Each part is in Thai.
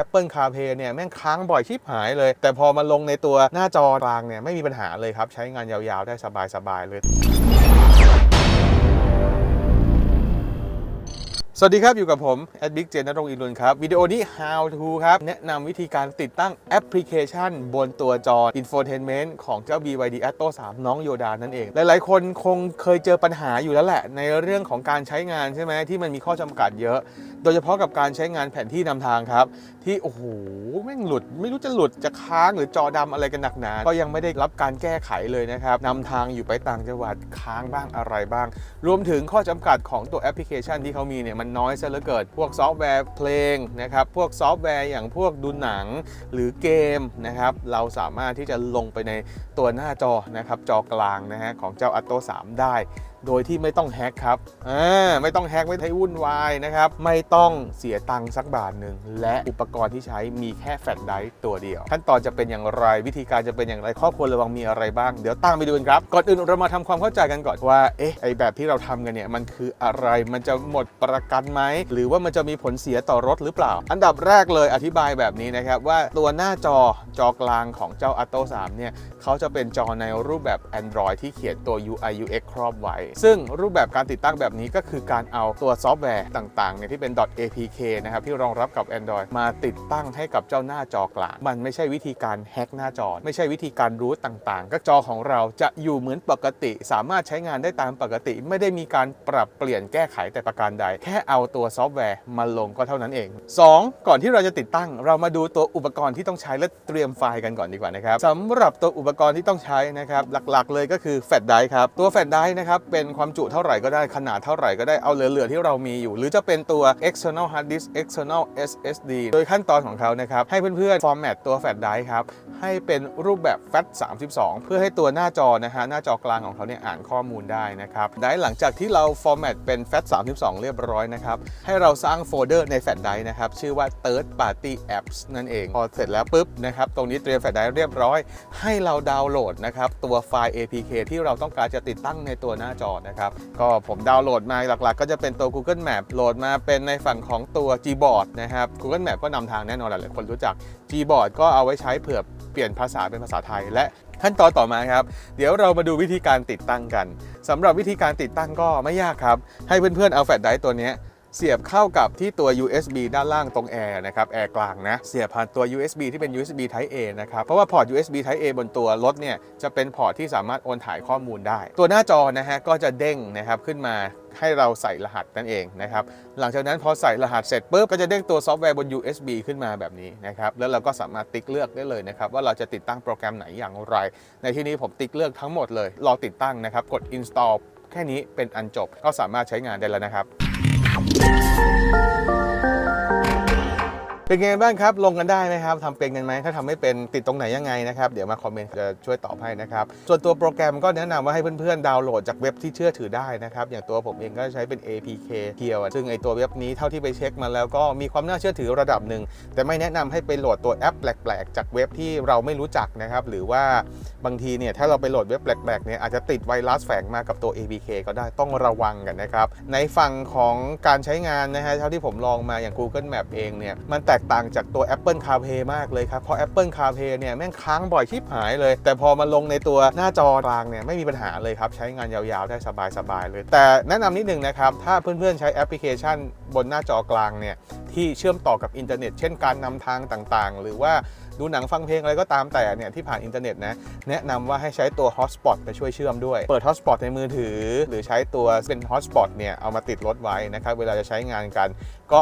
Apple CarPlay เนี่ยแม่งค้างบ่อยชิบหายเลย แต่พอมาลงในตัวหน้าจอกลางเนี่ยไม่มีปัญหาเลยครับ ใช้งานยาวๆได้สบายๆเลย สวัสดีครับอยู่กับผมแอดบิ๊กเจนนรงอินลุนครับวิดีโอนี้ how to ครับ แนะนำวิธีการติดตั้งแอปพลิเคชัน บนตัวจอ infotainment ของเจ้า BYD Atto 3 น้องโยดานั่นเอง หลายๆ คนคงเคยเจอปัญหาอยู่แล้วแหละ ในเรื่องของการใช้งานใช่ไหมที่มันมีข้อจำกัดเยอะ โดยเฉพาะกับการใช้งานแผนที่นำทางครับ ที่ โอ้โหแม่งหลุด ไม่รู้จะหลุดจะค้างหรือจอดำอะไรกันหนักหนาก็ยังไม่ได้รับการแก้ไขเลยนะครับนำทางอยู่ไปต่างจังหวัดค้างบ้างอะไรบ้าง รวมถึงข้อจำกัดของตัวแอปพลิเคชันที่เขามีเนี่ยมันน้อยซะเหลือเกินพวกซอฟต์แวร์เพลงนะครับพวกซอฟต์แวร์อย่างพวกดูหนังหรือเกมนะครับเราสามารถที่จะลงไปในตัวหน้าจอนะครับจอกลางนะฮะของเจ้า Atto 3ได้ โดยที่ไม่ต้องแฮกครับอ่าไม่ต้องแฮกไม่ให้วุ่นวายนะครับ ไม่ต้องเสียตังค์สักบาทหนึ่ง และอุปกรณ์ที่ใช้มีแค่แฟลชไดรฟ์ตัวเดียว ขั้นตอนจะเป็นอย่างไรวิธีการจะเป็นอย่างไรข้อควรระวังมีอะไรบ้าง เดี๋ยวตามไปดูกันครับ ก่อนอื่นเรามาทำความเข้าใจกันก่อนว่าเอ๊ะไอแบบที่เราทำกันเนี่ยมันคืออะไรมันจะหมดประกันไหมหรือว่ามันจะมีผลเสียต่อรถหรือเปล่า อันดับแรกเลยอธิบายแบบนี้นะครับว่าตัวหน้าจอจอกลางของเจ้า Atto 3เนี่ยเขาจะเป็นจอในรูปแบบ Android ที่เขียนตัว UI UX ครอบไว้ซึ่งรูปแบบการติดตั้งแบบนี้ก็คือการเอาตัวซอฟต์แวร์ต่างๆเนี่ยที่เป็น .apk นะครับที่รองรับกับ Android มาติดตั้งให้กับเจ้าหน้าจอกลาง มันไม่ใช่วิธีการแฮ็กหน้าจอ ไม่ใช่วิธีการรูทต่างๆ ก็จอของเราจะอยู่เหมือนปกติ สามารถใช้งานได้ตามปกติ ไม่ได้มีการปรับเปลี่ยนแก้ไขแต่ประการใด แค่เอาตัวซอฟต์แวร์มาลงก็เท่านั้นเอง 2. ก่อนที่เราจะติดตั้ง เรามาดูตัวอุปกรณ์ที่ต้องใช้และเตรียมไฟล์กันก่อนดีกว่านะครับสำหรับตัวอุปกรณ์ที่ต้องใช้นะครับหลักๆ เลยก็คือแฟลชไดร์ครับตัวแฟลชไดร์นะครับเป็น็นความจุเท่าไหร่ก็ได้ขนาดเท่าไหร่ก็ได้เอาเหลือๆที่เรามีอยู่ หรือจะเป็นตัว external hard disk external SSD โดยขั้นตอนของเขานะครับให้เพื่อนๆ format ตัวแฟลชไดรฟ์ครับให้เป็นรูปแบบ FAT 32 เพื่อให้ตัวหน้าจอนะฮะหน้าจอกลางของเขาเนี่ยอ่านข้อมูลได้นะครับได้หลังจากที่เรา format เป็น FAT 32 เรียบร้อยนะครับให้เราสร้างโฟลเดอร์ในแฟลชไดรฟ์นะครับชื่อว่า third party apps นั่นเอง พอเสร็จแล้วปุ๊บนะครับตรงนี้เตรียมแฟลชไดรฟ์เรียบร้อย ให้เราดาวน์โหลดนะครับตัวไฟล์ APK ที่เราต้องการจะติดตั้งในตัวหน้าจอนะครับ ก็ผมดาวน์โหลดมาหลักๆ ก็จะเป็นตัว Google Map โหลดมาเป็นในฝั่งของตัว Gboard นะครับ Google Map ก็นำทางแน่นอนหลายๆคนรู้จัก Gboard ก็เอาไว้ใช้เผื่อเปลี่ยนภาษาเป็นภาษาไทย และขั้นตอนต่อมาครับ เดี๋ยวเรามาดูวิธีการติดตั้งกันสำหรับวิธีการติดตั้งก็ไม่ยากครับ ให้เพื่อนๆเอาแฟลชไดรฟ์ตัวนี้ เสียบเข้ากับที่ตัว USB ด้านล่างตรงแอร์นะครับแอร์กลางนะเสียบผ่านตัว USB ที่เป็น USB Type A นะครับเพราะว่าพอร์ต USB Type A บนตัวรถเนี่ยจะเป็นพอร์ตที่สามารถโอนถ่ายข้อมูลได้ ตัวหน้าจอนะฮะก็จะเด้งนะครับขึ้นมาให้เราใส่รหัสนั่นเองนะครับหลังจากนั้นพอใส่รหัสเสร็จปุ๊บก็จะเด้งตัวซอฟต์แวร์บน USB ขึ้นมาแบบนี้นะครับแล้วเราก็สามารถติ๊กเลือกได้เลยนะครับว่าเราจะติดตั้งโปรแกรมไหนอย่างไร ในที่นี้ผมติ๊กเลือกทั้งหมดเลยรอติดตั้งนะครับกด install แค่นี้เป็นอันจบก็สามารถใช้งานได้แล้วนะครับ เป็นไงบ้างครับ ลงกันได้ไหมครับทำเป็นกันไหมถ้าทำไม่เป็นติดตรงไหนยังไงนะครับ เดี๋ยวมาคอมเมนต์จะช่วยตอบให้นะครับ ส่วนตัวโปรแกรมก็แนะนำว่าให้เพื่อนๆดาวน์โหลดจากเว็บที่เชื่อถือได้นะครับ อย่างตัวผมเองก็ใช้เป็น APK เทียวซึ่งไอตัวเว็บนี้เท่าที่ไปเช็คมาแล้วก็มีความน่าเชื่อถือระดับหนึ่งแต่ไม่แนะนำให้ไปโหลดตัวแอปแปลกๆ จากเว็บที่เราไม่รู้จักนะครับหรือว่าบางทีเนี่ยถ้าเราไปโหลดเว็บแปลกๆเนี่ยอาจจะติดไวรัสแฝงมากับตัว APK ก็ได้ต้องระวังกันนะครับในฝั่งของการใช้งานนะฮะเท่าที่ผมลองมาอย่าง Google Map เองเนี่ยมันแตกต่างจากตัว Apple CarPlay มากเลยครับ เพราะ Apple CarPlay เนี่ยแม่งค้างบ่อยชิบหายเลย แต่พอมาลงในตัวหน้าจอกลางเนี่ยไม่มีปัญหาเลยครับ ใช้งานยาวๆ ได้สบายๆเลย แต่แนะนำนิดนึงนะครับ ถ้าเพื่อนๆใช้แอปพลิเคชันบนหน้าจอกลางเนี่ยที่เชื่อมต่อกับอินเทอร์เน็ต เช่นการนำทางต่างๆ หรือว่าดูหนังฟังเพลงอะไรก็ตามแต่เนี่ยที่ผ่านอินเทอร์เน็ตนะแนะนำว่าให้ใช้ตัว Hotspot ไปช่วยเชื่อมด้วย เปิด Hotspot ในมือถือ หรือใช้ตัวเป็น Hotspot เนี่ยเอามาติดรถไว้นะครับเวลาจะใช้งานกันก็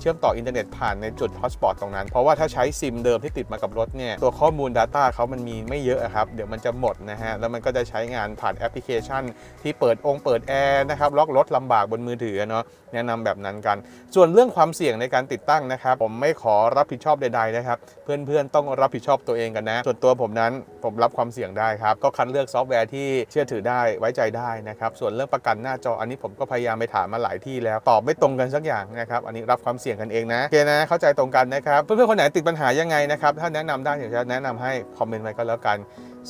เชื่อมต่ออินเทอร์เน็ตผ่านในจุด Hotspot ตรงนั้น เพราะว่าถ้าใช้ซิมเดิมที่ติดมากับรถเนี่ยตัวข้อมูล Data เขามันมีไม่เยอะครับ เดี๋ยวมันจะหมดนะฮะ แล้วมันก็จะใช้งานผ่านแอปพลิเคชัน ที่เปิดองค์เปิดแอร์นะครับล็อกรถลำบากบนมือถือเนาะแนะนำแบบนั้นกัน ส่วนเรื่องความเสี่ยงในการติดตั้งนะครับ ผมไม่ขอรับผิดชอบใดๆนะครับ เพื่อนๆต้องรับผิดชอบตัวเองกันนะ ส่วนตัวผมนั้นผมรับความเสี่ยงได้ครับ ก็คัดเลือกซอฟต์แวร์ที่เชื่อถือได้ไว้ใจได้นะครับส่วนเรื่องประกันหน้าจออันนี้ผมก็พยายามไปถามมาหลายที่แล้วตอบไม่ตรงกันสักอย่างนะครับอันนี้รับความเสี่ยงกันเองนะโอเคนะเข้าใจตรงกันนะครับเพื่อนๆคนไหนติดปัญหายังไงนะครับถ้าแนะนำได้อยากจะแนะนำให้คอมเมนต์ไว้ก็แล้วกัน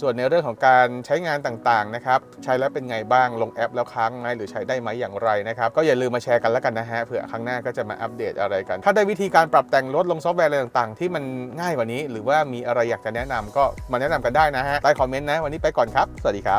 ส่วนในเรื่องของการใช้งานต่างๆนะครับใช้แล้วเป็นไงบ้างลงแอปแล้วค้างไหมหรือใช้ได้ไหมอย่างไรนะครับก็อย่าลืมมาแชร์กันแล้วกันนะฮะเผื่อครั้งหน้าก็จะมาอัปเดตอะไรกัน ถ้าได้วิธีการปรับแต่งลดลงซอฟต์แวร์อะไรต่างๆ ที่มันง่ายกว่านี้ หรือว่ามีอะไรอยากจะแนะนำก็มาแนะนำกันได้นะฮะใต้คอมเมนต์นะวันนี้ไปก่อนครับ สวัสดีครับ